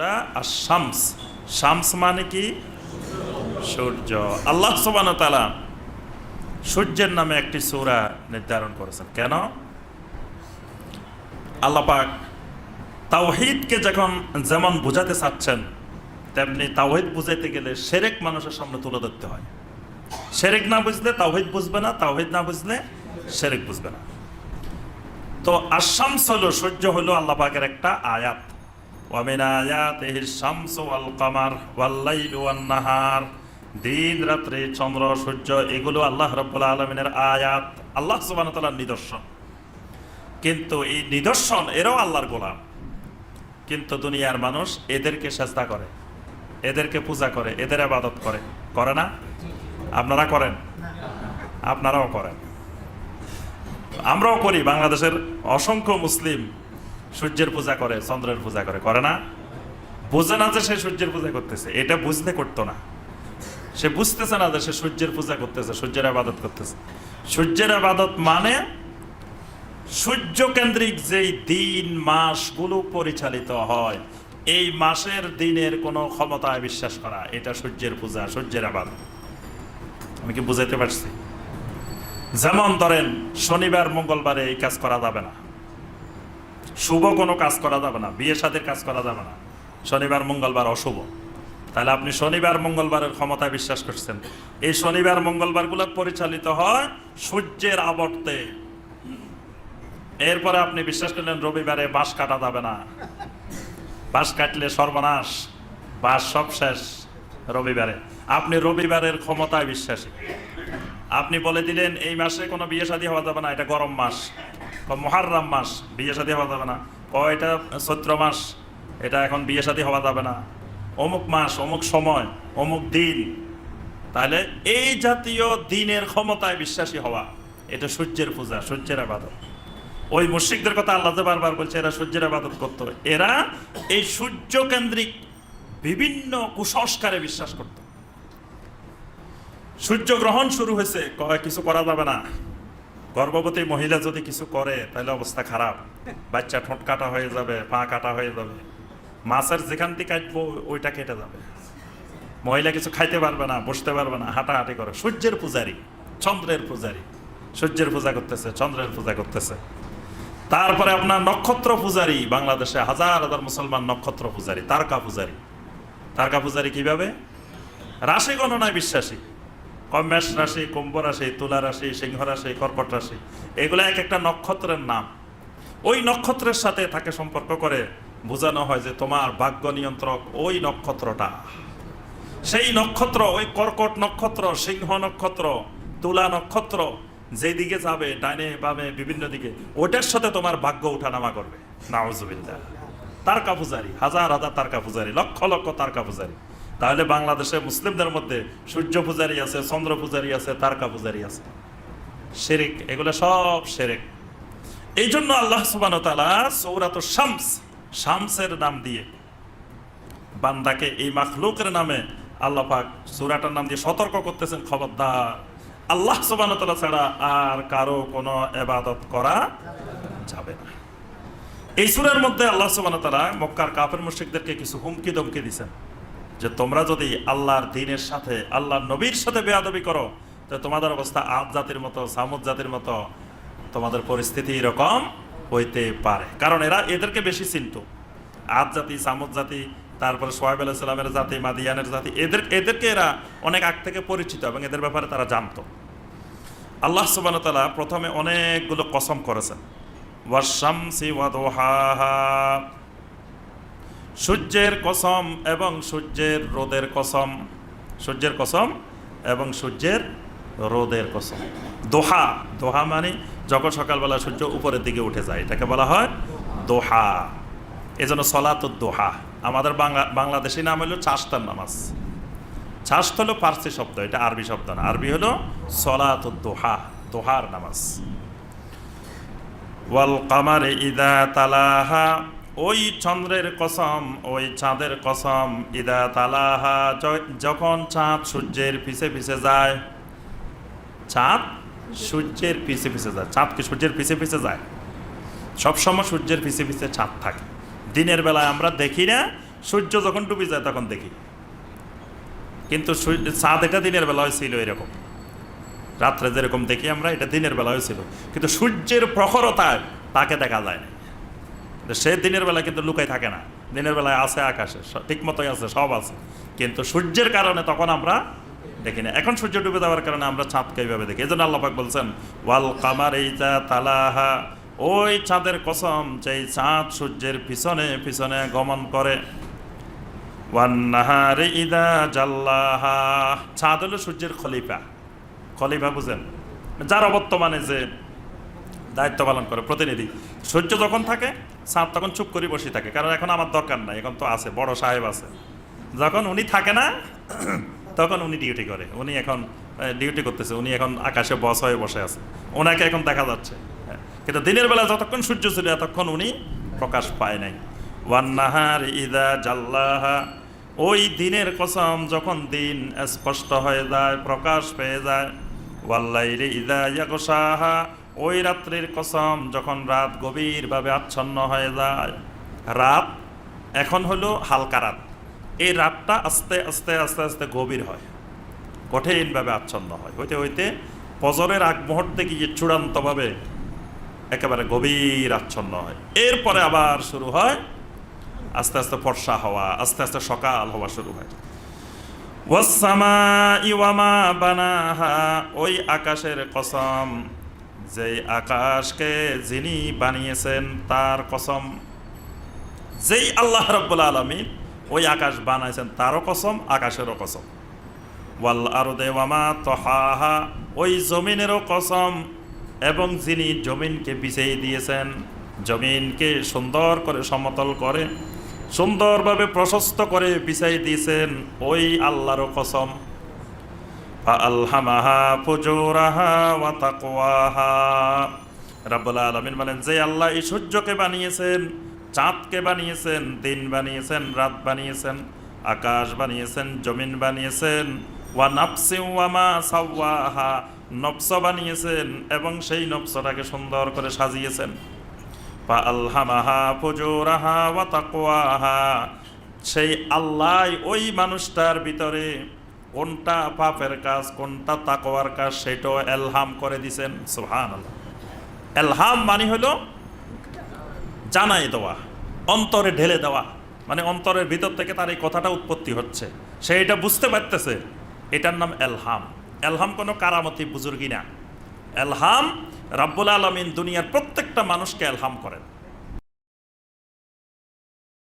সুরা আর শামস শামস মানে কি? সূর্য। আল্লাহ সুবান সূর্যের নামে একটি সূরা নির্ধারণ করেছেন। কেন? আল্লাহ পাক তাওহিদকে যখন যেমন বোঝাতে চাচ্ছেন, তেমনি তাওহিদ বুঝাইতে গেলে সেরেক মানুষের সামনে তুলে ধরতে হয়। সেরেক না বুঝলে তাওহিদ বুঝবে না, তাওহিদ না বুঝলে সেরেক বুঝবে না। তো আশামস হলো, সূর্য হলো আল্লাহ পাকের একটা আয়াত। শামসু ওয়াল কামার ওয়াল লাইলু ওয়ান দিন রাত্রি, চন্দ্র, সূর্য, এগুলো আল্লাহ রাব্বুল আলামিনের আয়াত, আল্লাহ তাআলার নিদর্শন। কিন্তু এই নিদর্শন, এরাও আল্লাহর গোলাম। কিন্তু দুনিয়ার মানুষ এদেরকে চেষ্টা করে, এদেরকে পূজা করে, এদের আবাদত করে। করে না? আপনারা করেন? আপনারাও করেন। আমরাও করি। বাংলাদেশের অসংখ্য মুসলিম সূর্যের পূজা করে, চন্দ্রের পূজা করে করে না? বোঝে না যে সে সূর্যের পূজা করতেছে। এটা বুঝতে করতো না। সে বুঝতেছে না যে সে সূর্যের পূজা করতেছে, সূর্যের আবাদত করতেছে। সূর্যের আবাদত মানে সূর্য কেন্দ্রিক যেই দিন, মাসগুলো পরিচালিত হয়, এই মাসের দিনের কোনো ক্ষমতায় বিশ্বাস করা, এটা সূর্যের পূজা, সূর্যের আবাদত। আমি কি বুঝাইতে পারছি? যেমন ধরেন, শনিবার, মঙ্গলবারে এই কাজ করা যাবে না। শুভ কোনো কাজ করা যাবে না, বিয়ে সাথে কাজ করা যাবে না, শনিবার, মঙ্গলবার অশুভ। তাহলে আপনি শনিবার, মঙ্গলবারের ক্ষমতায় বিশ্বাস করছেন। এই শনিবার মঙ্গলবারগুলো পরিচালিত হয় সূর্যের আবর্তে। এরপরে আপনি বিশ্বাস করলেন রবিবারে বাঁশ কাটা যাবে না। বাঁশ কাটলে সর্বনাশ, বাঁশ সব শেষ রবিবারে। আপনি রবিবারের ক্ষমতায় বিশ্বাসী। আপনি বলে দিলেন, এই মাসে কোনো বিয়ে শাদী হওয়া যাবে না, এটা গরম মাস। বা মহারম মাস, বিয়ে শাদী হওয়া যাবে না। ক এটা? চৈত্র মাস, এটা এখন বিয়ে শাদী হওয়া যাবে না। অমুক মাস, অমুক সময়, অমুক দিন। তাহলে এই জাতীয় দিনের ক্ষমতায় বিশ্বাসী হওয়া, এটা সূর্যের পূজা, সূর্যের আবাদত। ওই মুশ্রিকদের কথা আল্লাহ বারবার বলছে, এরা সূর্যের আবাদত করতো। এরা এই সূর্য কেন্দ্রিক বিভিন্ন কুসংস্কারে বিশ্বাস করত। সূর্য গ্রহণ শুরু হয়েছে, কয় কিছু করা যাবে না। গর্ভবতী মহিলা যদি কিছু করে, তাহলে অবস্থা খারাপ। বাচ্চা ঠোঁট কাটা হয়ে যাবে, পা কাটা হয়ে যাবে। মাছের যেখান থেকে কাটবো, ওইটা কেটে যাবে। মহিলা কিছু খাইতে পারবে না, বসতে পারবে না, হাঁটাহাঁটি করে। সূর্যের পূজারি, চন্দ্রের পূজারি। সূর্যের পূজা করতেছে, চন্দ্রের পূজা করতেছে। তারপরে আপনার নক্ষত্র পূজারি, বাংলাদেশে হাজার হাজার মুসলমান নক্ষত্র পূজারি, তারকা পূজারি। তারকা পূজারি কীভাবে? রাশি গণনায় বিশ্বাসী। মেষ রাশি, কুম্ভ রাশি, তুলা রাশি, সিংহ রাশি, কর্কট রাশি। এগুলো এক একটা নক্ষত্রের নাম। ওই নক্ষত্রের সাথে তাকে সম্পর্ক করে বোঝানো হয় যে তোমার ভাগ্য নিয়ন্ত্রক ওই নক্ষত্রটা। সেই নক্ষত্র, ওই কর্কট নক্ষত্র, সিংহ নক্ষত্র, তুলা নক্ষত্র, যেদিকে যাবে ডাইনে বামে, বিভিন্ন দিকে, ওটার সাথে তোমার ভাগ্য উঠানামা করবে। নাউজুবিল্লাহ। তারকা পূজারি, হাজার হাজার তারকা পূজারি, লক্ষ লক্ষ তারকা পূজারি। তাহলে বাংলাদেশে মুসলিমদের মধ্যে সূর্য পূজারি আছে, চন্দ্র পূজারি আছে, তারকা পূজারি আছে। শেরেক, এগুলো সব শেরেক। এই জন্য আল্লাহ সুবান সৌরাত শামস, শামসের নাম দিয়ে বান্দাকে এই মাখলুকের নামে আল্লাহ পাক সুরাটার নাম দিয়ে সতর্ক করতেছেন খবরদার। আল্লাহ সুবান ছাড়া আর কারও কোনো এবাদত করা যাবে না। এই সুরের মধ্যে আল্লাহ সুবান তালা মক্কার কাপের মুশ্রিকদেরকে কিছু হুমকি দমকি দিছেন যে তোমরা যদি আল্লাহর দিনের সাথে, আল্লাহর নবীর সাথে বেয়াদবি করো, তো তোমাদের অবস্থা আদ জাতির মতো, সামুদ জাতির মতো, তোমাদের পরিস্থিতি এরকম হইতে পারে। কারণ এরা এদেরকে বেশি চিনত। আদ জাতি, সামুদ জাতি, তারপরে সোহাইব আলাইসাল্লামের জাতি, মাদিয়ানের জাতি, এদের, এদেরকে এরা অনেক আগ থেকে পরিচিত এবং এদের ব্যাপারে তারা জানতো। আল্লাহ সুবান তালা প্রথমে অনেকগুলো কসম করেছেন। ওয়াশামসি ওয়াদোহাহা সূর্যের কসম এবং সূর্যের রোদের কসম। সূর্যের কসম এবং সূর্যের রোদের কসম। দোহা দোহা মানে যখন সকালবেলা সূর্য উপরের দিকে উঠে যায়, এটাকে বলা হয় দোহা। এজন্য সলাত দোহা। আমাদের বাংলা, বাংলাদেশি নাম হলো চাষতার নামাজ। চাষত হলো পার্সি শব্দ, এটা আরবি শব্দ না। আরবি হলো সলাত দোহা, দোহার নামাজ। ওয়াল কামারে ইদা তালাহা ওই চন্দ্রের কসম, ওই চাঁদের কসম, ইদা তালাহা যখন চাঁদ সূর্যের পিছে পিছে যায়, চাঁদ সূর্যের পিছে পিছে যায়। চাঁদ কি সূর্যের পিছে পিছে যায়? সবসময় সূর্যের পিছে পিছে চাঁদ থাকে। দিনের বেলায় আমরা দেখি না, সূর্য যখন ডুবে যায় তখন দেখি। কিন্তু চাঁদ এটা দিনের বেলায় ছিল এরকম। রাত্রে যেরকম দেখি আমরা, এটা দিনের বেলায় ছিল। কিন্তু সূর্যের প্রখরতায় তাকে দেখা যায় না। সে দিনের বেলা কিন্তু লুকাই থাকে না। দিনের বেলায় আছে আকাশে ঠিক মতোই আছে, সব আছে। কিন্তু সূর্যের কারণে তখন আমরা দেখি না। এখন সূর্য ডুবে যাওয়ার কারণে আমরা চাঁদকে এইভাবে দেখি। এই জন্য আল্লাপাক বলছেন, ওয়াল কামার এই যা তালাহা ওই চাঁদের কসম যেই চাঁদ সূর্যের পিছনে পিছনে গমন করে। ওয়ান্নাহারে জাল্লাহা। হলো সূর্যের খলিফা। খলিফা বুঝেন? যারা বর্তমানে যে দায়িত্ব পালন করে, প্রতিনিধি। সূর্য যখন থাকে চাঁদ তখন চুপ করে বসে থাকে, কারণ এখন আমার দরকার নাই, এখন তো আছে, বড় সাহেব আছে যখন উনি থাকে না, তখন উনি ডিউটি করে, উনি এখন ডিউটি করতেছে, উনি এখন আকাশে বস হয়ে বসে আছে, ওনাকে এখন দেখা যাচ্ছে হ্যাঁ। কিন্তু দিনের বেলা যতক্ষণ সূর্য ছিল, এতক্ষণ উনি প্রকাশ পায় নাই ওয়ান্নাহার ইদা জাল্লাহা, ওই দিনের কসম যখন দিন স্পষ্ট হয়ে যায়, প্রকাশ পেয়ে যায় ওয়াল্লাই ওয়াল্লাইরে ইদা ইয়াকশাহা ওই রাত্রির কসম যখন রাত গভীরভাবে আচ্ছন্ন হয়ে যায়। রাত এখন হলো হালকা রাত। এই রাতটা আস্তে আস্তে আস্তে আস্তে গভীর হয়। কঠিনভাবে আচ্ছন্ন হয়। হইতে হইতে ফজরের আগ মুহূর্তে গিয়ে চূড়ান্তভাবে একেবারে গভীর আচ্ছন্ন হয়। এরপরে আবার শুরু হয়। আস্তে আস্তে ফর্সা হওয়া, আস্তে আস্তে সকাল হওয়া শুরু হয়। ওয়াসামা ইওয়ামা বানাহা, ওই আকাশের কসম যেই আকাশকে যিনি বানিয়েছেন, তার কসম। যেই আল্লাহ রব্বুল আলমিন ওই আকাশ বানাইছেন, তারও কসম, আকাশেরও কসম। ওয়াল আরদে ওয়ামা তহাহা, ওই জমিনেরও কসম। এবং যিনি জমিনকে বিছিয়ে দিয়েছেন, জমিনকে সুন্দর করে সমতল করে, সুন্দরভাবে প্রশস্ত করে বিছাই দিয়েছেন, ওই আল্লাহরও কসম। যে আল্লাহ বানিয়েছেন, চাঁদকে বানিয়েছেন, দিন বানিয়েছেন, রাত বানিয়েছেন, আকাশ বানিয়েছেন, জমিন বানিয়েছেন, ওয়া নাফসি ওয়া মা সাওয়াহা নফস বানিয়েছেন এবং সেই নফসটাকে সুন্দর করে সাজিয়েছেন। সেই আল্লাহ ওই মানুষটার ভিতরে কোনটা পাপের কাজ, কোনটা তাকওয়ার কাজ, সেটাও এলহাম করে দিছেন, সুবহানাল্লাহ। এলহাম মানে হলো জানাই দেওয়া, অন্তরে ঢেলে দেওয়া মানে অন্তরের ভিতর থেকে তার এই কথাটা উৎপত্তি হচ্ছে। সে এটা বুঝতে পারতেছে, এটার নাম এলহাম। এলহাম কোনো কারামতি বুজুর্গি না। এলহাম রাব্বুল আলমিন দুনিয়ার প্রত্যেকটা মানুষকে এলহাম করেন।